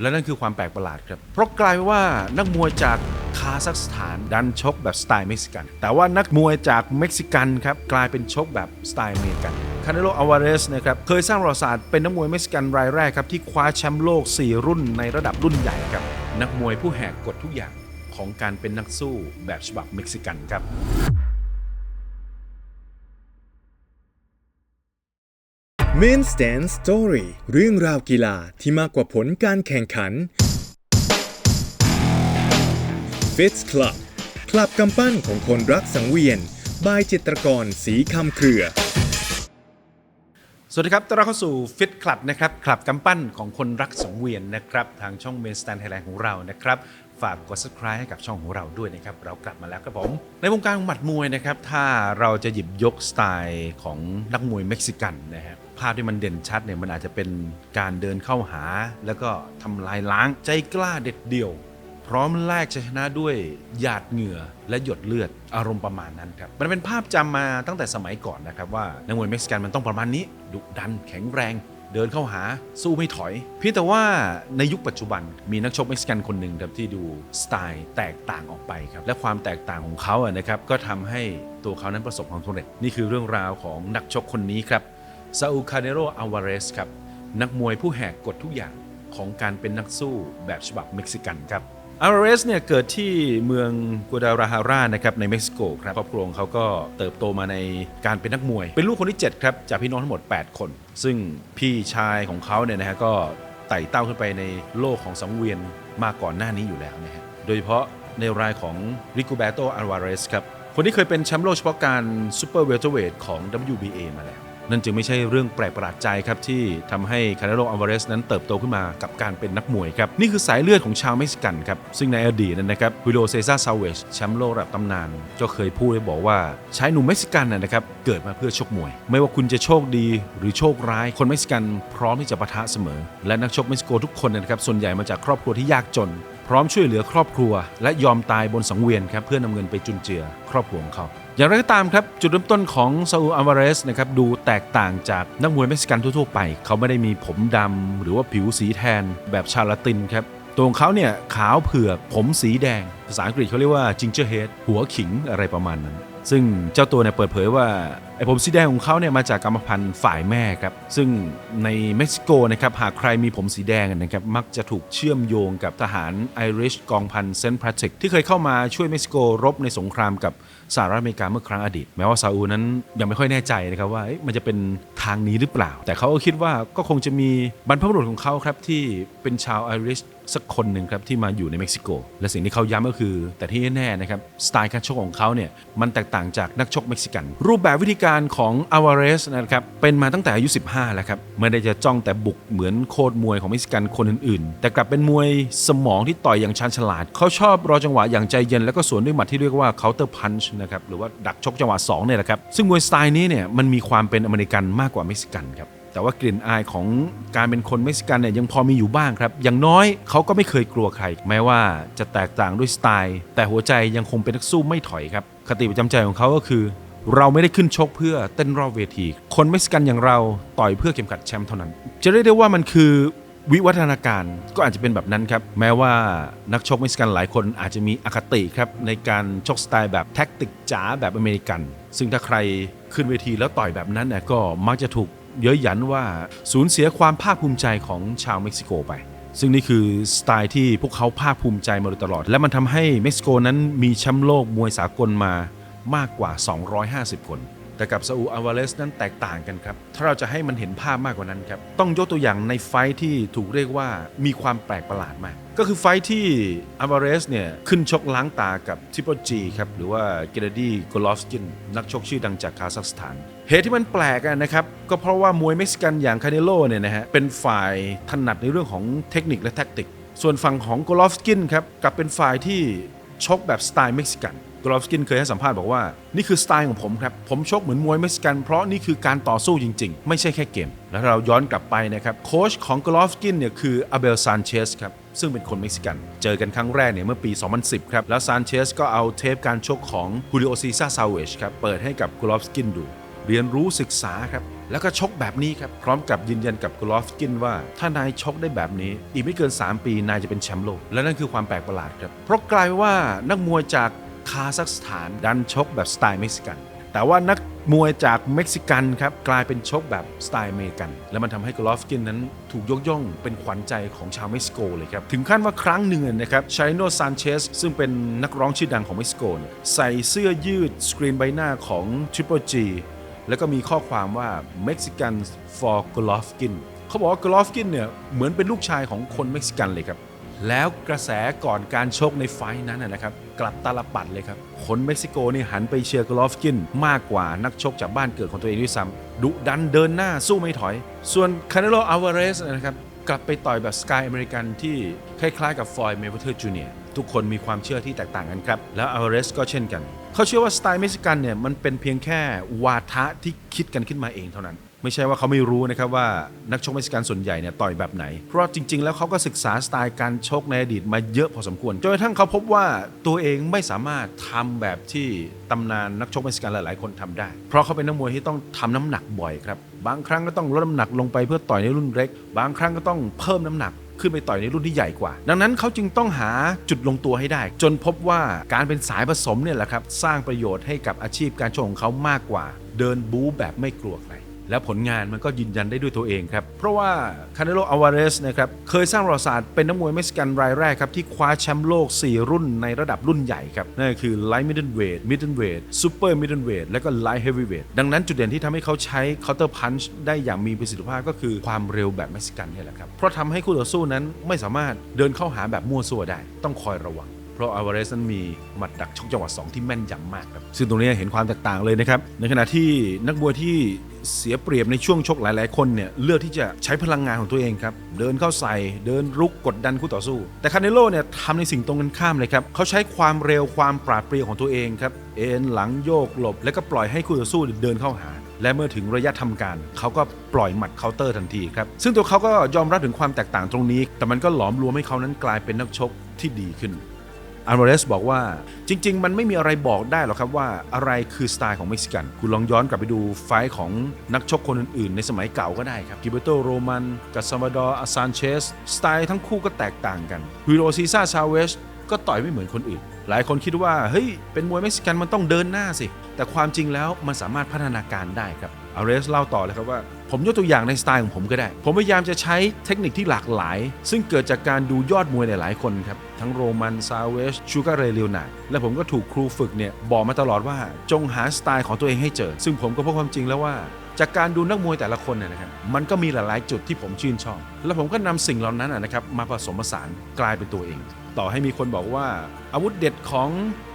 และนั่นคือความแปลกประหลาดครับ เพราะกลายว่านักมวยจากคาซัคสถานดันชกแบบสไตล์เม็กซิกัน แต่ว่านักมวยจากเม็กซิกันครับกลายเป็นชกแบบสไตล์อเมริกัน คาเนโล อาวาเรสนะครับเคยสร้างประวัติศาสตร์เป็นนักมวยเม็กซิกันรายแรกครับที่คว้าแชมป์โลก 4 รุ่นในระดับรุ่นใหญ่ครับ นักมวยผู้แหกกฎทุกอย่างของการเป็นนักสู้แบบฉบับเม็กซิกันครับ Main Stand Story เรื่องราวกีฬาที่มากกว่าผลการแข่งขัน Fits Club คลับกำปั้นของคนรักสังเวียน บายจิตรกรสีคำเครือ สวัสดีครับต้อนรับเข้าสู่ Fit Club นะครับคลับกำปั้นของคนรักสังเวียนนะครับ ทางช่อง Main Stand Thailand ของเรานะครับ ฝากกด subscribe ให้กับช่องของเราด้วยนะครับ เรากลับมาแล้วครับผม ในวงการหมัดมวยนะครับ ถ้าเราจะหยิบยกสไตล์ของนักมวยเม็กซิกันนะฮะ ภาพที่มันเด่นชัดเนี่ยมันอาจจะเป็นการเดินเข้าหา แล้วก็ทำลายล้างใจกล้าเด็ดเดี่ยว พร้อมแลกชัยชนะด้วยหยาดเหงื่อและหยดเลือดอารมณ์ประมาณนั้นครับมันเป็นภาพจำมาตั้งแต่สมัยก่อนนะครับว่านักมวยเม็กซิกันมันต้องประมาณนี้ดุดันแข็งแรงเดินเข้าหาสู้ไม่ถอย เพียงแต่ว่าในยุคปัจจุบันมีนักชกเม็กซิกันคนหนึ่งครับที่ดูสไตล์แตกต่างออกไปครับและความแตกต่างของเขาอะนะครับก็ทำให้ตัวเขานั้นประสบความสำเร็จนี่คือเรื่องราวของนักชกคนนี้ครับ ซาอูคาเนโรอาวาเรสครับ นักมวยผู้แหกกฎทุกอย่างของการเป็นนักสู้แบบฉบับเม็กซิกันครับอารเรสเนี่ยเกิดที่เมืองกัวดาราฮารานะครับในเม็กซิโกครับครอบครัวของเขาก็เติบโตมาในการเป็นนักมวย เป็นลูกคนที่ 7 ครับ จากพี่น้องทั้งหมด 8 คน ซึ่งพี่ชายของเขาเนี่ยนะฮะก็ไต่เต้าขึ้นไปในโลกของสังเวียนมาก่อนหน้านี้อยู่แล้วนะฮะโดยเฉพาะในรายของริกูเบโตอาวาเรสครับคนที่เคยเป็นแชมป์โลกเฉพาะการซูเปอร์เวลเทอร์เวทของ WBA มาแล้ว นั่นจึงไม่ใช่เรื่องแปลกประหลาดใจครับที่ทำให้คาร์โลอัลวาเรสนั้นเติบโตขึ้นมากับการเป็นนักมวยครับ นี่คือสายเลือดของชาวเม็กซิกันครับ ซึ่งในอดีตนั้นนะครับฮิโรเซซ่าซาเวชแชมป์โลกระดับตำนาน ก็เคยพูดไว้บอกว่าชายหนุ่มเม็กซิกันนะนะครับเกิดมาเพื่อชกมวย ไม่ว่าคุณจะโชคดีหรือโชคร้าย คนเม็กซิกันพร้อมที่จะปะทะเสมอ และนักชกเม็กซิโกทุกคนนะครับส่วนใหญ่มาจากครอบครัวที่ยากจน ร้อมช่วยเหลือครอบครัว และยอมตายบนสังเวียนครับเพื่อนำเงินไปจุนเจือครอบครัวของเขา อย่างไรก็ตามครับ จุดเริ่มต้นของซาอูอัลวาเรสนะครับดูแตกต่างจากนักมวยเม็กซิกันทั่วๆไป เขาไม่ได้มีผมดำหรือว่าผิวสีแทนแบบชาลาตินครับตัวของเขาเนี่ยขาวเผือกผมสีแดง ภาษาอังกฤษเขาเรียกว่าจิงเจอร์เฮดหัวขิงอะไรประมาณนั้น ซึ่งเจ้าตัวเนี่ยเปิดเผยว่าไอ้ผมสีแดงของเขาเนี่ยมาจากกรรมพันธุ์ฝ่ายแม่ครับ ซึ่งในเม็กซิโกนะครับหากใครมีผมสีแดงนะครับมักจะถูกเชื่อมโยงกับทหารไอริชกองพันเซนต์แพทริกที่เคยเข้ามาช่วยเม็กซิโกรบในสงครามกับ สหรัฐอเมริกาเมื่อครั้งอดีต แม้ว่าซาอูนั้นยังไม่ค่อยแน่ใจนะครับว่ามันจะเป็นทางนี้หรือเปล่า แต่เขาก็คิดว่าก็คงจะมีบรรพบุรุษของเขาครับที่เป็นชาวไอริชสักคนหนึ่งครับที่มาอยู่ในเม็กซิโก และสิ่งที่เขาย้ำก็คือ แต่ที่แน่ๆนะครับสไตล์การชกของเขาเนี่ยมันแตกต่างจากนักชกเม็กซิกัน รูปแบบวิธีการของอาวาเรสนะครับเป็นมาตั้งแต่อายุ 15 แล้วครับไม่ได้จะจ้องแต่บุกเหมือนโคตรมวยของเม็กซิกันคนอื่นๆ แต่กลับเป็นมวยสมองที่ต่อยอย่างชาญฉลาด เขาชอบรอจังหวะอย่างใจเย็นแล้วก็สวนด้วยหมัดที่เรียกว่า counter punch นนะครับหรือว่าดักชกจังหวะสองเนี่ยแหละครับซึ่งมวยสไตล์นี้เนี่ยมันมีความเป็นอเมริกันมากกว่าเม็กซิกันครับแต่ว่ากลิ่นอายของการเป็นคนเม็กซิกันเนี่ยยังพอมีอยู่บ้างครับ อย่างน้อยเขาก็ไม่เคยกลัวใคร แม้ว่าจะแตกต่างด้วยสไตล์ แต่หัวใจยังคงเป็นนักสู้ไม่ถอยครับ คติประจำใจของเขาก็คือ เราไม่ได้ขึ้นชกเพื่อเต้นรอบเวที คนเม็กซิกันอย่างเราต่อยเพื่อเข็มขัดแชมป์เท่านั้น จะเรียกได้ว่ามันคือ วิวัฒนาการก็อาจจะเป็นแบบนั้นครับ แม้ว่านักชกเม็กซิกันหลายคนอาจจะมีอคติครับ ในการชกสไตล์แบบแท็กติกจ๋าแบบอเมริกัน ซึ่งถ้าใครขึ้นเวทีแล้วต่อยแบบนั้นเนี่ยก็มักจะถูกเย้ยหยันว่าสูญเสียความภาคภูมิใจของชาวเม็กซิโกไป ซึ่งนี่คือสไตล์ที่พวกเขาภาคภูมิใจมาโดยตลอด และมันทำให้เม็กซิโกนั้นมีแชมป์โลกมวยสากลมามากกว่า 250 คน แต่กับซาอูอาวาเลสนั้นแตกต่างกันครับ ถ้าเราจะให้มันเห็นภาพมากกว่านั้นครับ ต้องยกตัวอย่างในไฟที่ถูกเรียกว่ามีความแปลกประหลาดมาก ก็คือไฟที่อาวาเรสเนี่ยขึ้นชกล้างตากับทิปเปิลจีครับ หรือว่าเกเรดีโกลอฟสกิน นักชกชื่อดังจากคาซัคสถาน เหตุที่มันแปลกนะครับ ก็เพราะว่ามวยเม็กซิกันอย่างคาเนโลเนี่ยนะฮะเป็นฝ่ายถนัดในเรื่องของเทคนิคและแท็กติก ส่วนฝั่งของโกลอฟสกินครับกลับเป็นฝ่ายที่ชกแบบสไตล์เม็กซิกัน กรอฟสกินเคยให้สัมภาษณ์บอกว่า นี่คือสไตล์ของผมครับ ผมชกเหมือนมวยเม็กซิกันเพราะนี่คือการต่อสู้จริง ๆ ไม่ใช่แค่เกม แล้วเราย้อนกลับไปนะครับ โค้ชของกรอฟสกินเนี่ยคืออเบลซานเชสครับ ซึ่งเป็นคนเม็กซิกัน เจอกันครั้งแรกเนี่ยเมื่อปี 2010 ครับ แล้วซานเชสก็เอาเทปการชกของฮูริโอซีซาซาเวชครับเปิดให้กับกรอฟสกินดูเรียนรู้ศึกษาครับ แล้วก็ชกแบบนี้ครับ พร้อมกับยืนยันกับกลอฟกินว่า ถ้านายชกได้แบบนี้ อีกไม่เกิน 3 ปีนายจะเป็นแชมป์โลก และนั่นคือความแปลกประหลาดครับ เพราะกลายว่านักมวยจาก คาซัคสถานดันชกแบบสไตล์เม็กซิกัน แต่ว่านักมวยจากเม็กซิกันครับกลายเป็นชกแบบสไตล์เมริกัน และมันทำให้กลอฟกินนั้นถูกยกย่องเป็นขวัญใจของชาวเม็กซิโกเลยครับ ถึงขั้นว่าครั้งหนึ่งนะครับชาริโนซานเชสซึ่งเป็นนักร้องชื่อดังของเม็กซิโกเนี่ยใส่เสื้อยืดสกรีนใบหน้าของ Triple G แล้วก็มีข้อความว่า Mexican for Golovkin เขาบอกว่า Golovkin เนี่ยเหมือนเป็นลูกชายของคนเม็กซิกันเลยครับ แล้วกระแสก่อนการชกในไฟนั้นนะครับกลับตาลปัดเลยครับคนเม็กซิโกนี่หันไปเชียร์กลอฟกินมากกว่านักชกจากบ้านเกิดของตัวเองด้วยซ้ำดุดันเดินหน้าสู้ไม่ถอย ส่วนคาร์เนโลอัลวาเรสนะครับกลับไปต่อยแบบสกายอเมริกันที่คล้ายๆกับฟลอยด์เมเวเทอร์จูเนียร์ทุกคนมีความเชื่อที่แตกต่างกันครับ แล้วอัลวาเรสก็เช่นกัน เขาเชื่อว่าสไตล์เม็กซิกันเนี่ยมันเป็นเพียงแค่วาทะที่คิดกันขึ้นมาเองเท่านั้น ไม่ใช่ว่าเขาไม่รู้นะครับว่านักชกเม็กซิกันส่วนใหญ่เนี่ยต่อยแบบไหน เพราะจริง ๆ แล้วเขาก็ศึกษาสไตล์การชกในอดีตมาเยอะพอสมควรจนกระทั่งเขาพบว่าตัวเองไม่สามารถทำแบบที่ตำนานนักชกเม็กซิกันหลายๆ คนทำได้ เพราะเขาเป็นนักมวยที่ต้องทำน้ำหนักบ่อยครับบางครั้งก็ต้องลดน้ำหนักลงไปเพื่อต่อยในรุ่นเล็ก บางครั้งก็ต้องเพิ่มน้ำหนักขึ้นไปต่อยในรุ่นที่ใหญ่กว่า ดังนั้นเขาจึงต้องหาจุดลงตัวให้ได้ จนพบว่าการเป็นสายผสมเนี่ยแหละครับ สร้างประโยชน์ให้กับอาชีพการชกของเขามากกว่า เดินบู๊แบบไม่กลัวใคร และผลงานมันก็ยืนยันได้ด้วยตัวเองครับ เพราะว่าคาร์เนโลอาวาเรสนะครับเคยสร้างประวัติศาสตร์เป็นนักมวยเม็กซิกันรายแรกครับ ที่คว้าแชมป์โลก 4 รุ่นในระดับรุ่นใหญ่ครับ นั่นคือไลท์มิดเดิลเวทมิดเดิลเวทซูเปอร์มิดเดิลเวทและก็ไลท์เฮฟวีเวทดังนั้นจุดเด่นที่ทำให้เขาใช้เคาน์เตอร์พันช์ได้อย่างมีประสิทธิภาพก็คือความเร็วแบบเม็กซิกันนี่แหละครับเพราะทำให้คู่ต่อสู้นั้นไม่สามารถเดินเข้าหาแบบมั่วซั่วได้ ต้องคอยระวัง ราะอาวาเรสนั้นมีหมัดดักชกจังหวะ2ที่แม่นยำมากครับซึ่งตรงนี้เห็นความแตกต่างเลยนะครับในขณะที่นักมวยที่เสียเปรียบในช่วงชกหลาย ๆ คนเนี่ยเลือกที่จะใช้พลังงานของตัวเองครับเดินเข้าใส่เดินรุกกดดันคู่ต่อสู้ แต่คาเนโลเนี่ยทำในสิ่งตรงกันข้ามเลยครับเขาใช้ความเร็วความปราดเปรียวของตัวเองครับเอ็นหลังโยกหลบ แล้วก็ปล่อยให้คู่ต่อสู้เดินเข้าหาและเมื่อถึงระยะทำการ เขาก็ปล่อยหมัดเคาน์เตอร์ทันทีครับ ซึ่งตัวเขาก็ยอมรับถึงความแตกต่างตรงนี้ แต่มันก็หลอมรวมให้เขานั้นกลายเป็นนักชกที่ดีขึ้น อัลวาเรสบอกว่าจริง ๆ มันไม่มีอะไรบอกได้หรอกครับว่าอะไรคือสไตล์ของเม็กซิกัน คุณลองย้อนกลับไปดูไฟท์ของนักชกคนอื่น ๆ ในสมัยเก่าก็ได้ครับกิเบโตโรมันกับซา v าดอร์อาซานเชสสไตล์ทั้งคู่ก็แตกต่างกันฮิโรซิซาชาเวสก็ต่อยไม่เหมือนคนอื่น หลายคนคิดว่าเฮ้ยเป็นมวยเม็กซิกันมันต้องเดินหน้าสิ แต่ความจริงแล้วมันสามารถพัฒนาการได้ครับอาเรสเล่าต่อเลยครับว่า ผมยกตัวอย่างในสไตล์ของผมก็ได้ ผมพยายามจะใช้เทคนิคที่หลากหลาย ซึ่งเกิดจากการดูยอดมวยหลายๆคนครับ ทั้งโรมันซาเวชชูการ์เรเลียนาและผมก็ถูกครูฝึกเนี่ย บอกมาตลอดว่าจงหาสไตล์ของตัวเองให้เจอ ซึ่งผมก็พบความจริงแล้วว่าจากการดูนักมวยแต่ละคนเนี่ยนะครับ มันก็มีหลายๆจุดที่ผมชื่นชอบ และผมก็นำสิ่งเหล่านั้นนะนะครับมาผสมผสานกลายเป็นตัวเอง ต่อให้มีคนบอกว่า อาวุธเด็ดของ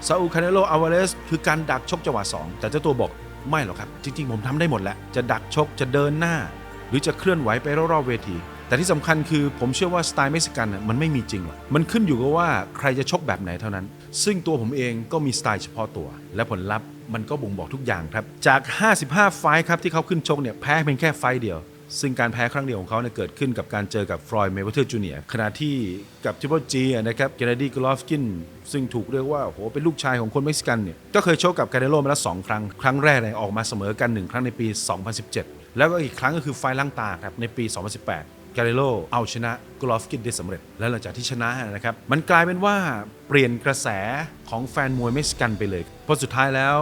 ซาอูคาเนโลอาวาเรสคือการดักชกจังหวะสองแต่เจ้าตัวบอกไม่หรอกครับ จริง ๆ ผมทำได้หมดแหล้วจะดักชกจะเดินหน้า หรือจะเคลื่อนไหวไปรอบๆเวที แต่ที่สำคัญคือผมเชื่อว่าสไตล์เม็กซิกันน่ะมันไม่มีจริงหรอกมันขึ้นอยู่กับว่าใครจะชกแบบไหนเท่านั้น ซึ่งตัวผมเองก็มีสไตล์เฉพาะตัว และผลลัพธ์มันก็บ่งบอกทุกอย่างครับจาก 55 ไฟท์ครับที่เขาขึ้นชกเนี่ยแพ้เพียงแค่ไฟท์เดียว ซึ่งการแพ้ครั้งเดียวของเขาเนี่ยเกิดขึ้นกับการเจอกับฟรอยเมเวเทอร์จูเนียร์ขณะที่กับทิปเปิลจีนะครับเกเนดีกลอฟกิน ซึ่งถูกเรียกว่าโหเป็นลูกชายของคนเม็กซิกันเนี่ยก็เคยโชกกับกาเนโลมาแล้วสองครั้ง ครั้งแรกเนี่ยออกมาเสมอกันหนึ่งครั้งในปี 2017 แล้วก็อีกครั้งก็คือไฟล์ล่างตาครับในปี 2018 กาเรโลเอาชนะกลอฟกินได้สำเร็จ และหลังจากที่ชนะนะครับมันกลายเป็นว่าเปลี่ยนกระแสของแฟนมวยเม็กซิกันไปเลยเพราะสุดท้ายแล้ว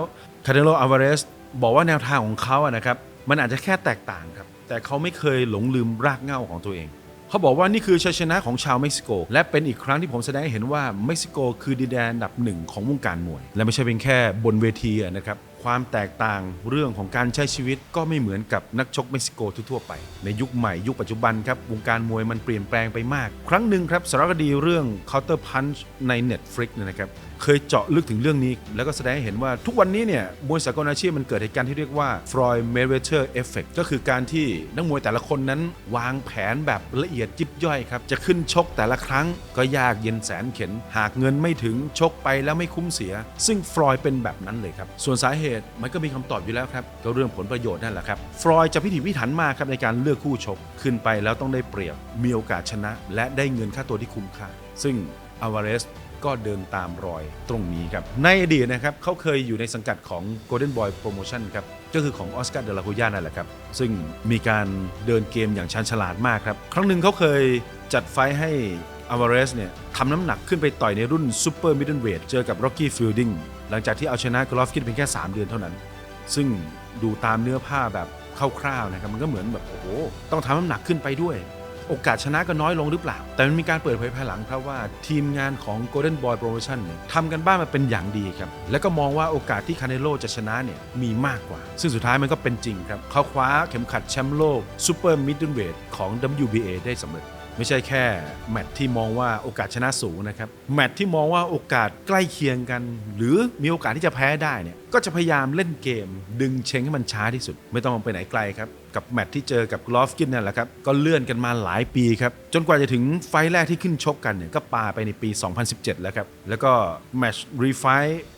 คาเรโลอาวาเรสบอกว่าแนวทางของเขาอะนะครับ มันอาจจะแค่แตกต่างครับ แต่เขาไม่เคยหลงลืมรากเหง้าของตัวเอง เขาบอกว่านี่คือชัยชนะของชาวเม็กซิโก และเป็นอีกครั้งที่ผมแสดงให้เห็นว่าเม็กซิโกคือดินแดนอันดับหนึ่งของวงการมวย และไม่ใช่เป็นแค่บนเวทีนะครับความแตกต่างเรื่องของการใช้ชีวิตก็ไม่เหมือนกับนักชกเม็กซิโกทั่วไป ในยุคใหม่ยุคปัจจุบันครับวงการมวยมันเปลี่ยนแปลงไปมาก ครั้งหนึ่งครับสารคดีเรื่อง Counter Punch ใน Netflix นะครับเคยเจาะลึกถึงเรื่องนี้ แล้วก็แสดงให้เห็นว่าทุกวันนี้เนี่ยมวยสากลอาชีพมันเกิดเหตุการณ์ที่เรียกว่า Floyd Mayweather Effect ก็คือการที่นักมวยแต่ละคนนั้นวางแผนแบบละเอียดยิบย่อยครับ จะขึ้นชกแต่ละครั้งก็ยากเย็นแสนเข็น หากเงินไม่ถึงชกไปแล้วไม่คุ้มเสีย ซึ่งฟรอยเป็นแบบนั้นเลยครับ ส่วนสาเหตุมันก็มีคำตอบอยู่แล้วครับก็เรื่องผลประโยชน์นั่นแหละครับฟรอยจะพิถีพิถันมากครับในการเลือกคู่ชกขึ้นไปแล้วต้องได้เปรียบมีโอกาสชนะ และได้เงินค่าตัวที่คุ้มค่าซึ่งอาวาเรส ก็เดินตามรอยตรงนี้ครับ ในอดีตนะครับเขาเคยอยู่ในสังกัดของ Golden Boy Promotion ครับก็คือของออสการ์เดลาโฮย่านั่นแหละครับ ซึ่งมีการเดินเกมอย่างชาญฉลาดมากครับ ครั้งหนึ่งเขาเคยจัดไฟให้อ v วาเรสเนี่ยทำน้ำหนักขึ้นไปต่อยในรุ่นซูเปอร์มิดเดิลเวทเจอกับร็อกกี้ฟิลดิงหลังจากที่เอาชนะกรอฟกินเพียงแค่ 3 เดือนเท่านั้น ซึ่งดูตามเนื้อผ้าแบบคร่าวๆนะครับมันก็เหมือนแบบโอ้โหต้องทำน้ำหนักขึ้นไปด้วย โอกาสชนะก็น้อยลงหรือเปล่า แต่มันมีการเปิดเผยภายหลังครับว่าทีมงานของ Golden Boy Promotion เนี่ยทำกันบ้านมาเป็นอย่างดีครับ แล้วก็มองว่าโอกาสที่คาเนโลจะชนะเนี่ยมีมากกว่า ซึ่งสุดท้ายมันก็เป็นจริงครับ เขาคว้าเข็มขัดแชมป์โลกซูเปอร์มิดเดิลเวทของ WBA ได้สำเร็จ ไม่ใช่แค่แมตช์ที่มองว่าโอกาสชนะสูงนะครับ แมตช์ที่มองว่าโอกาสใกล้เคียงกัน หรือมีโอกาสที่จะแพ้ได้เนี่ย ก็จะพยายามเล่นเกม ดึงเชงให้มันช้าที่สุด ไม่ต้องไปไหนไกลครับ กับแมตช์ที่เจอกับกลอฟกินนั่นแหละครับ ก็เลื่อนกันมาหลายปีครับ จนกว่าจะถึงไฟแรกที่ขึ้นชกกันเนี่ยก็ปาไปในปี 2017 แล้วครับ แล้วก็แมตช์รีไฟ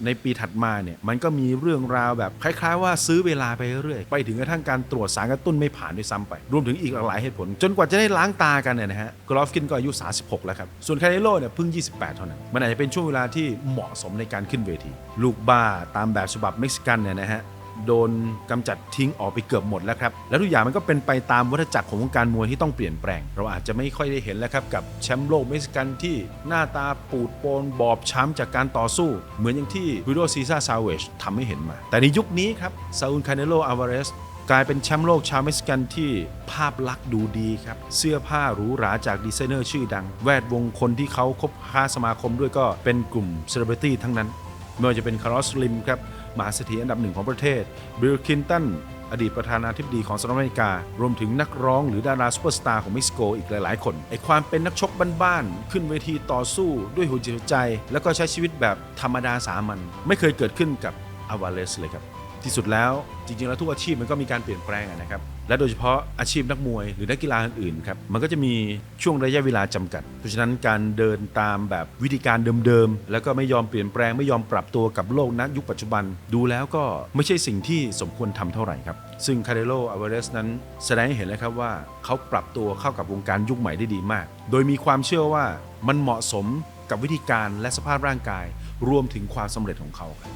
ในปีถัดมาเนี่ยมันก็มีเรื่องราวแบบคล้ายๆ ว่าซื้อเวลาไปเรื่อยไปถึงกระทั่งการตรวจสารกระตุ้นไม่ผ่านด้วยซ้ำไป รวมถึงอีกหลากหลายเหตุผล จนกว่าจะได้ล้างตากันเนี่ยนะฮะกลอฟกินก็อายุ 36 แล้วครับส่วนคาเนโลเนี่ยเพิ่ง 28 เท่านั้นมันอาจจะเป็นช่วงเวลาที่เหมาะสมในการขึ้นเวที ลูกบ้าตามแบบฉบับเม็กซิกันเนี่ยนะฮะโดนกำจัดทิ้งออกไปเกือบหมดแล้วครับ แล้วทุกอย่างมันก็เป็นไปตามวัฏจักรของวงการมวยที่ต้องเปลี่ยนแปลง เราอาจจะไม่ค่อยได้เห็นแล้วครับกับแชมป์โลกเม็กซิกันที่หน้าตาปูดโปนบอบช้ำจากการต่อสู้ เหมือนอย่างที่วิโดซีซ่าซาเวชทำให้เห็นมา แต่ในยุคนี้ครับซาอุลคาเนโลอาวาเรสกลายเป็นแชมป์โลกชาวเม็กซิกันที่ภาพลักษณ์ดูดีครับ เสื้อผ้าหรูหราจากดีไซเนอร์ชื่อดัง แวดวงคนที่เขาคบค้าสมาคมด้วยก็เป็นกลุ่มเซเลบริตี้ทั้งนั้นไม่ว่าจะเป็นคาร์ลสลิมครับ มหาเศรษฐีอันดับหนึ่งของประเทศบิลคินตันอดีตประธานาธิบดีของสหรัฐอเมริกา รวมถึงนักร้องหรือดาราซูเปอร์สตาร์ของเม็กซิโกอีกหลาย ๆ คน ไอความเป็นนักชกบ้าน ๆ ขึ้นเวทีต่อสู้ด้วยหัวใจ แล้วก็ใช้ชีวิตแบบธรรมดาสามัญไม่เคยเกิดขึ้นกับอาวาเลสเลยครับ ที่สุดแล้วจริงๆแล้วทุกอาชีพมันก็มีการเปลี่ยนแปลงนะครับและโดยเฉพาะอาชีพนักมวยหรือนักกีฬาอื่นๆครับมันก็จะมีช่วงระยะเวลาจำกัด เพราะฉะนั้นการเดินตามแบบวิธีการเดิมๆแล้วก็ไม่ยอมเปลี่ยนแปลงไม่ยอมปรับตัวกับโลกนักยุคปัจจุบัน ดูแล้วก็ไม่ใช่สิ่งที่สมควรทำเท่าไหร่ครับซึ่งคาเดโลอ v วาเรสนั้นแสดงให้เห็นแล้วครับว่าเขาปรับตัวเข้ากับวงการยุคใหม่ได้ดีมาก โดยมีความเชื่อว่ามันเหมาะสมกับวิธีการและสภาพร่างกาย รวมถึงความสำเร็จของเขาครับ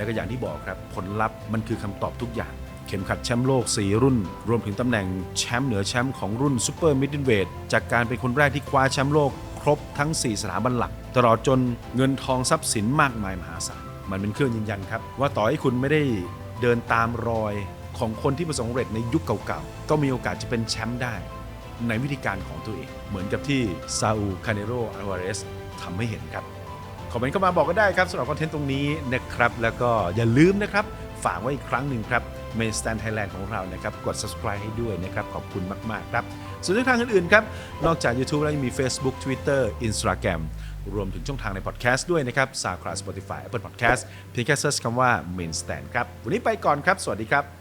และก็อย่างที่บอกครับผลลัพธ์มันคือคำตอบทุกอย่าง เข็มขัดแชมป์โลก 4 รุ่น รวมถึงตำแหน่งแชมป์เหนือแชมป์ของรุ่นซูเปอร์มิดเดิลเวทจากการเป็นคนแรกที่คว้าแชมป์โลกครบทั้ง 4 สถาบันหลัก ตลอดจนเงินทองทรัพย์สินมากมายมหาศาลมันเป็นเครื่องยืนยันครับว่าต่อให้คุณไม่ได้เดินตามรอยของคนที่ประสบความสำเร็จในยุคเก่าๆ ก็มีโอกาสจะเป็นแชมป์ได้ ในวิธีการของตัวเอง เหมือนกับที่ซาอู คาเนโรอาวาเรสทำให้เห็นครับ คอมเมนต์เข้ามาบอกก็ได้ครับสำหรับคอนเทนต์ตรงนี้นะครับ แล้วก็อย่าลืมนะครับ ฝากไว้อีกครั้งหนึ่งครับ Main Stand Thailand ของเรานะครับ กด subscribe ให้ด้วยนะครับ ขอบคุณมาก ๆ ครับ ส่วนช่องทางอื่น ๆ ครับ นอกจาก YouTube แล้วยังมี Facebook Twitter Instagram รวมถึงช่องทางในพอดแคสต์ด้วยนะครับ SoundCloud Spotify Apple Podcast เพียงแค่เซิร์ชคำว่า Main Stand ครับ วันนี้ไปก่อนครับ สวัสดีครับ